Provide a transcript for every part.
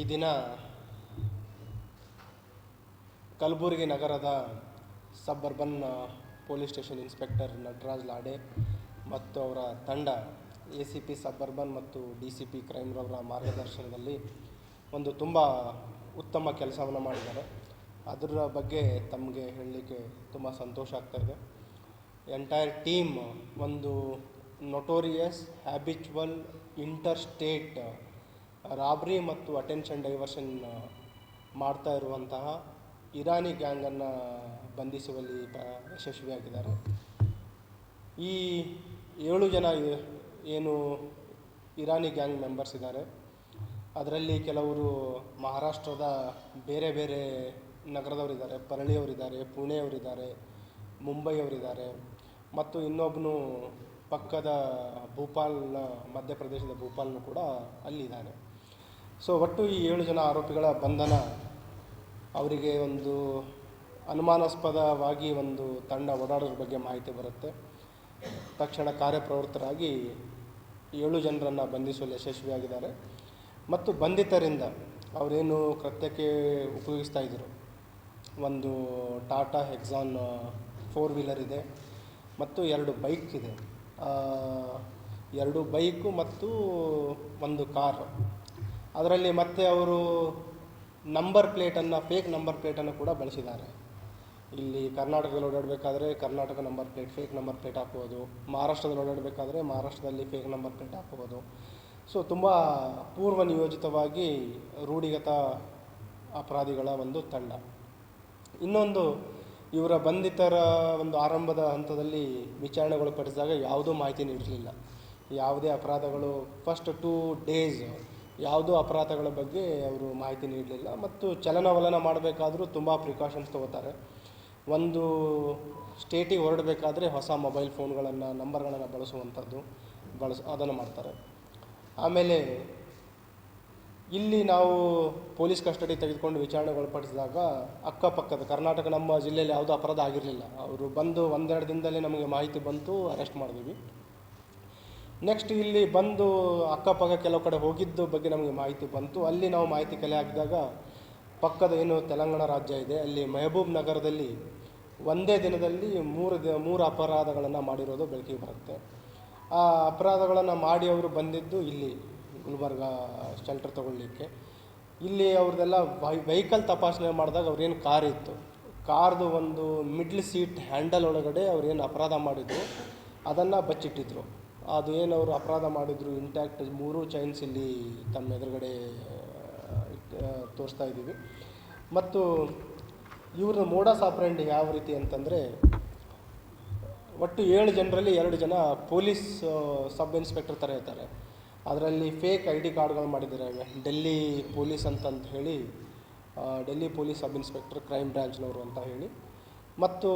ಈ ದಿನ ಕಲಬುರಗಿ ನಗರದ sub urban police station inspector Nataraj Lade ಮತ್ತು ಅವರ ತಂಡ A C P sub urban ಮತ್ತು ಡಿ ಸಿ ಪಿ ಕ್ರೈಮ್ರವರ ಮಾರ್ಗದರ್ಶನದಲ್ಲಿ ಒಂದು ತುಂಬ ಉತ್ತಮ ಕೆಲಸವನ್ನು ಮಾಡಿದ್ದಾರೆ. ಅದರ ಬಗ್ಗೆ ತಮಗೆ ಹೇಳಲಿಕ್ಕೆ ತುಂಬ ಸಂತೋಷ ಆಗ್ತಾಯಿದೆ ಎಂಟೈರ್ ಟೀಮ್ ಒಂದು notorious habitual inter state robbery ಮತ್ತು ಅಟೆನ್ಷನ್ ಡೈವರ್ಷನ್ ಮಾಡ್ತಾ ಇರುವಂತಹ ಇರಾನಿ ಗ್ಯಾಂಗನ್ನು ಬಂಧಿಸುವಲ್ಲಿ ಯಶಸ್ವಿಯಾಗಿದ್ದಾರೆ. ಈ ಏಳು ಜನ ಏನು ಇರಾನಿ ಗ್ಯಾಂಗ್ ಮೆಂಬರ್ಸ್ ಇದ್ದಾರೆ. ಅದರಲ್ಲಿ ಕೆಲವರು ಮಹಾರಾಷ್ಟ್ರದ ಬೇರೆ ಬೇರೆ ನಗರದವರಿದ್ದಾರೆ. ಪರಳಿಯವರಿದ್ದಾರೆ, ಪುಣೆಯವರಿದ್ದಾರೆ, ಮುಂಬೈಯವರಿದ್ದಾರೆ. ಮತ್ತು ಇನ್ನೊಬ್ಬನು ಪಕ್ಕದ ಭೂಪಾಲ್ನ ಮಧ್ಯಪ್ರದೇಶದ ಭೂಪಾಲ್ನು ಕೂಡ ಅಲ್ಲಿದ್ದಾನೆ. ಸೊ ಒಟ್ಟು ಈ ಏಳು ಜನ ಆರೋಪಿಗಳ ಬಂಧನ ಅವರಿಗೆ ಒಂದು ಅನುಮಾನಾಸ್ಪದವಾಗಿ ಒಂದು ತಂಡ ಓಡಾಡೋದ್ರ ಬಗ್ಗೆ ಮಾಹಿತಿ ಬರುತ್ತೆ. ತಕ್ಷಣ ಕಾರ್ಯಪ್ರವೃತ್ತರಾಗಿ ಏಳು ಜನರನ್ನು ಬಂಧಿಸುವಲ್ಲಿ ಯಶಸ್ವಿಯಾಗಿದ್ದಾರೆ. ಮತ್ತು ಬಂಧಿತರಿಂದ ಅವರೇನು ಕೃತ್ಯಕ್ಕೆ ಉಪಯೋಗಿಸ್ತಾ ಇದ್ದರು ಒಂದು ಟಾಟಾ ಹೆಕ್ಸಾನ್ ಫೋರ್ ವೀಲರ್ ಇದೆ ಮತ್ತು ಎರಡು ಬೈಕ್ ಇದೆ. ಎರಡು ಬೈಕು ಮತ್ತು ಒಂದು ಕಾರ್. ಅದರಲ್ಲಿ ಮತ್ತೆ ಅವರು ನಂಬರ್ ಪ್ಲೇಟನ್ನು ಫೇಕ್ ನಂಬರ್ ಪ್ಲೇಟನ್ನು ಕೂಡ ಬಳಸಿದ್ದಾರೆ. ಇಲ್ಲಿ ಕರ್ನಾಟಕದಲ್ಲಿ ಓಡಾಡಬೇಕಾದ್ರೆ Karnataka number plate fake number plate ಹಾಕ್ಬೋದು. ಮಹಾರಾಷ್ಟ್ರದಲ್ಲಿ ಓಡಾಡಬೇಕಾದ್ರೆ ಮಹಾರಾಷ್ಟ್ರದಲ್ಲಿ ಫೇಕ್ ನಂಬರ್ ಪ್ಲೇಟ್ ಹಾಕ್ಬೋದು. ಸೊ ತುಂಬ ಪೂರ್ವ ನಿಯೋಜಿತವಾಗಿ ರೂಢಿಗತ ಅಪರಾಧಿಗಳ ಒಂದು ತಂಡ. ಇನ್ನೊಂದು, ಇವರ ಬಂಧಿತರ ಒಂದು ಆರಂಭದ ಹಂತದಲ್ಲಿ ವಿಚಾರಣೆಗೊಳಪಡಿಸಿದಾಗ ಯಾವುದೂ ಮಾಹಿತಿ ನೀಡಿರಲಿಲ್ಲ. ಯಾವುದೇ ಅಪರಾಧಗಳು ಫಸ್ಟ್ ಟೂ ಡೇಸ್ ಯಾವುದೂ ಅಪರಾಧಗಳ ಬಗ್ಗೆ ಅವರು ಮಾಹಿತಿ ನೀಡಲಿಲ್ಲ ಮತ್ತು ಚಲನವಲನ ಮಾಡಬೇಕಾದರೂ ತುಂಬ ಪ್ರಿಕಾಷನ್ಸ್ ತಗೋತಾರೆ. ಒಂದು ಸ್ಟೇಟಿಗೆ ಹೊರಡಬೇಕಾದ್ರೆ ಹೊಸ ಮೊಬೈಲ್ ಫೋನ್ಗಳನ್ನು, ನಂಬರ್ಗಳನ್ನು ಬಳಸುವಂಥದ್ದು ಬಳಸ, ಅದನ್ನು ಮಾಡ್ತಾರೆ. ಆಮೇಲೆ ಇಲ್ಲಿ ನಾವು ಪೊಲೀಸ್ ಕಸ್ಟಡಿ ತೆಗೆದುಕೊಂಡು ವಿಚಾರಣೆಗೊಳಪಡಿಸಿದಾಗ ಅಕ್ಕಪಕ್ಕದ ಕರ್ನಾಟಕ ನಮ್ಮ ಜಿಲ್ಲೆಯಲ್ಲಿ ಯಾವುದೂ ಅಪರಾಧ ಆಗಿರಲಿಲ್ಲ. ಅವರು ಬಂದು ಒಂದೆರಡು ದಿನದಲ್ಲಿ ನಮಗೆ ಮಾಹಿತಿ ಬಂತು, ಅರೆಸ್ಟ್ ಮಾಡಿದ್ವಿ. ನೆಕ್ಸ್ಟ್ ಇಲ್ಲಿ ಬಂದು ಅಕ್ಕಪಕ್ಕ ಕೆಲವು ಕಡೆ ಹೋಗಿದ್ದು ಬಗ್ಗೆ ನಮಗೆ ಮಾಹಿತಿ ಬಂತು. ಅಲ್ಲಿ ನಾವು ಮಾಹಿತಿ ಕಲೆ ಹಾಕಿದಾಗ ಪಕ್ಕದ ಏನು ತೆಲಂಗಾಣ ರಾಜ್ಯ ಇದೆ, ಅಲ್ಲಿ ಮೆಹಬೂಬ್ ನಗರದಲ್ಲಿ ಒಂದೇ ದಿನದಲ್ಲಿ ಮೂರು ದಿ, ಮೂರು ಅಪರಾಧಗಳನ್ನು ಮಾಡಿರೋದು ಬೆಳಕಿಗೆ ಬರುತ್ತೆ. ಆ ಅಪರಾಧಗಳನ್ನು ಮಾಡಿ ಅವರು ಬಂದಿದ್ದು ಇಲ್ಲಿ ಗುಲ್ಬರ್ಗ ಶೆಲ್ಟರ್ ತಗೊಳ್ಳಿಕ್ಕೆ. ಇಲ್ಲಿ ಅವ್ರದ್ದೆಲ್ಲ ವೆಹಿಕಲ್ ತಪಾಸಣೆ ಮಾಡಿದಾಗ ಅವ್ರೇನು ಕಾರ್ ಇತ್ತು. ಕಾರ್ದು ಒಂದು ಮಿಡ್ಲ್ ಸೀಟ್ ಹ್ಯಾಂಡಲ್ ಒಳಗಡೆ ಅವ್ರೇನು ಅಪರಾಧ ಮಾಡಿದ್ರು, ಅದನ್ನು ಬಚ್ಚಿಟ್ಟಿದ್ರು. ಅದು ಏನು ಅವರು ಅಪರಾಧ ಮಾಡಿದ್ರು ಇಂಟ್ಯಾಕ್ಟ್ ಮೂರು ಚೈನ್ಸ್ ಇಲ್ಲಿ ತಮ್ಮ ಎದುರುಗಡೆ ತೋರಿಸ್ತಾ ಇದ್ದೀವಿ. ಮತ್ತು ಇವ್ರ ಮೋಡಸ್ ಆಪ್ರೆಂಡ್ ಯಾವ ರೀತಿ ಅಂತಂದರೆ, ಒಟ್ಟು ಏಳು ಜನರಲ್ಲಿ ಎರಡು ಜನ ಪೊಲೀಸ್ ಸಬ್ ಇನ್ಸ್ಪೆಕ್ಟರ್ ಥರ ಇರ್ತಾರೆ. ಅದರಲ್ಲಿ ಫೇಕ್ ಐ ಡಿ ಕಾರ್ಡ್ಗಳು ಮಾಡಿದ್ದಾರೆ. ಡೆಲ್ಲಿ ಪೊಲೀಸ್ ಅಂತಂತ ಹೇಳಿ Delhi police sub inspector crime ಬ್ರ್ಯಾಂಚ್ನವರು ಅಂತ ಹೇಳಿ. ಮತ್ತು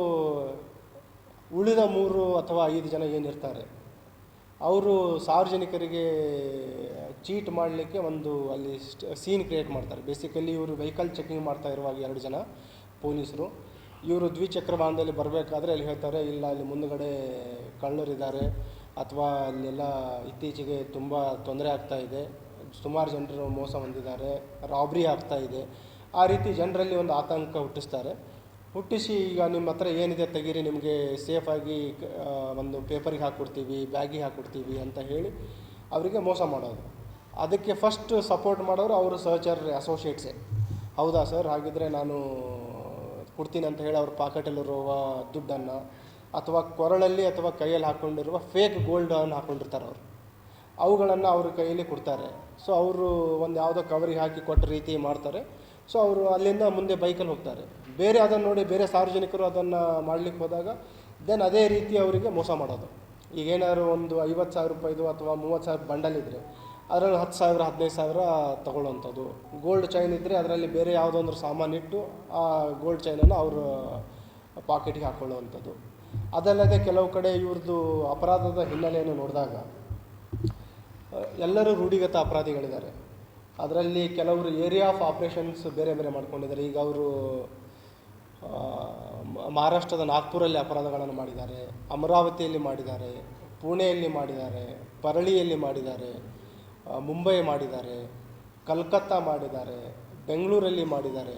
ಉಳಿದ ಮೂರು ಅಥವಾ ಐದು ಜನ ಏನಿರ್ತಾರೆ ಅವರು ಸಾರ್ವಜನಿಕರಿಗೆ ಚೀಟ್ ಮಾಡಲಿಕ್ಕೆ ಒಂದು ಅಲ್ಲಿ ಸೀನ್ ಕ್ರಿಯೇಟ್ ಮಾಡ್ತಾರೆ. ಬೇಸಿಕಲಿ ಇವರು ವೆಹಿಕಲ್ ಚೆಕಿಂಗ್ ಮಾಡ್ತಾ ಇರುವಾಗ ಎರಡು ಜನ ಪೊಲೀಸರು. ಇವರು ದ್ವಿಚಕ್ರ ವಾಹನದಲ್ಲಿ ಬರಬೇಕಾದ್ರೆ ಅಲ್ಲಿ ಹೇಳ್ತಾರೆ, ಇಲ್ಲ ಅಲ್ಲಿ ಮುಂದುಗಡೆ ಕಳ್ಳರಿದ್ದಾರೆ ಅಥವಾ ಅಲ್ಲೆಲ್ಲ ಇತ್ತೀಚೆಗೆ ತುಂಬ ತೊಂದರೆ ಆಗ್ತಾ ಇದೆ. ಸುಮಾರು ಜನರು ಮೋಸ ಹೊಂದಿದ್ದಾರೆ, ರಾಬ್ರಿ ಆಗ್ತಾ ಇದೆ. ಆ ರೀತಿ ಜನರಲ್ಲಿ ಒಂದು ಆತಂಕ ಹುಟ್ಟಿಸ್ತಾರೆ. ಹುಟ್ಟಿಸಿ ಈಗ ನಿಮ್ಮ ಹತ್ರ ಏನಿದೆ ತೆಗೀರಿ, ನಿಮಗೆ ಸೇಫಾಗಿ ಒಂದು ಪೇಪರಿಗೆ ಹಾಕ್ಕೊಡ್ತೀವಿ ಬ್ಯಾಗಿಗೆ ಹಾಕ್ಕೊಡ್ತೀವಿ ಅಂತ ಹೇಳಿ ಅವರಿಗೆ ಮೋಸ ಮಾಡೋದು. ಅದಕ್ಕೆ ಫಸ್ಟ್ ಸಪೋರ್ಟ್ ಮಾಡೋರು ಅವರು ಸಹಚರ್ ಅಸೋಸಿಯೇಟ್ಸೇ ಹೌದಾ ಸರ್ ಹಾಗಿದ್ರೆ ನಾನು ಕೊಡ್ತೀನಿ ಅಂತ ಹೇಳಿ ಅವ್ರ ಪಾಕೆಟಲ್ಲಿರುವ ದುಡ್ಡನ್ನು ಅಥವಾ ಕೊರಳಲ್ಲಿ ಅಥವಾ ಕೈಯಲ್ಲಿ ಹಾಕ್ಕೊಂಡಿರುವ ಫೇಕ್ ಗೋಲ್ಡನ್ನು ಹಾಕ್ಕೊಂಡಿರ್ತಾರೆ ಅವರು. ಅವುಗಳನ್ನು ಅವ್ರ ಕೈಯಲ್ಲಿ ಕೊಡ್ತಾರೆ. ಸೊ ಅವರು ಒಂದು ಯಾವುದೋ ಕವರಿಗೆ ಹಾಕಿ ಕೊಟ್ಟ ರೀತಿ ಮಾಡ್ತಾರೆ. ಸೊ ಅವರು ಅಲ್ಲಿಂದ ಮುಂದೆ ಬೈಕಲ್ಲಿ ಹೋಗ್ತಾರೆ. ಬೇರೆ ಅದನ್ನು ನೋಡಿ ಬೇರೆ ಸಾರ್ವಜನಿಕರು ಅದನ್ನು ಮಾಡಲಿಕ್ಕೆ ಹೋದಾಗ ದೆನ್ ಅದೇ ರೀತಿ ಅವರಿಗೆ ಮೋಸ ಮಾಡೋದು. ಈಗ ಏನಾದ್ರು ಒಂದು ಐವತ್ತು ಸಾವಿರ ರೂಪಾಯಿದು ಅಥವಾ ಮೂವತ್ತು ಸಾವಿರ ಬಂಡಲಿದ್ದರೆ ಅದರಲ್ಲಿ ಹತ್ತು ಸಾವಿರ, ಹದಿನೈದು ಸಾವಿರ ತಗೊಳ್ಳೋವಂಥದ್ದು. ಗೋಲ್ಡ್ ಚೈನ್ ಇದ್ದರೆ ಅದರಲ್ಲಿ ಬೇರೆ ಯಾವುದೋ ಒಂದು ಸಾಮಾನು ಇಟ್ಟು, ಆ ಗೋಲ್ಡ್ ಚೈನನ್ನು ಅವರು ಪಾಕೆಟ್ಗೆ ಹಾಕ್ಕೊಳ್ಳುವಂಥದ್ದು ಅದಲ್ಲದೆ ಕೆಲವು ಕಡೆ ಇವ್ರದ್ದು ಅಪರಾಧದ ಹಿನ್ನೆಲೆಯನ್ನು ನೋಡಿದಾಗ, ಎಲ್ಲರೂ ರೂಢಿಗತ ಅಪರಾಧಿಗಳಿದ್ದಾರೆ. ಅದರಲ್ಲಿ ಕೆಲವರು ಏರಿಯಾ ಆಫ್ ಆಪ್ರೇಷನ್ಸ್ ಬೇರೆ ಬೇರೆ ಮಾಡ್ಕೊಂಡಿದ್ದಾರೆ. ಈಗ ಅವರು ಮಹಾರಾಷ್ಟ್ರದ ನಾಗ್ಪುರಲ್ಲಿ ಅಪರಾಧಗಳನ್ನು ಮಾಡಿದ್ದಾರೆ, ಅಮರಾವತಿಯಲ್ಲಿ ಮಾಡಿದ್ದಾರೆ, ಪುಣೆಯಲ್ಲಿ ಮಾಡಿದ್ದಾರೆ, ಪರಳಿಯಲ್ಲಿ ಮಾಡಿದ್ದಾರೆ ಮುಂಬೈ ಮಾಡಿದ್ದಾರೆ, ಕಲ್ಕತ್ತಾ ಮಾಡಿದ್ದಾರೆ, ಬೆಂಗಳೂರಲ್ಲಿ ಮಾಡಿದ್ದಾರೆ.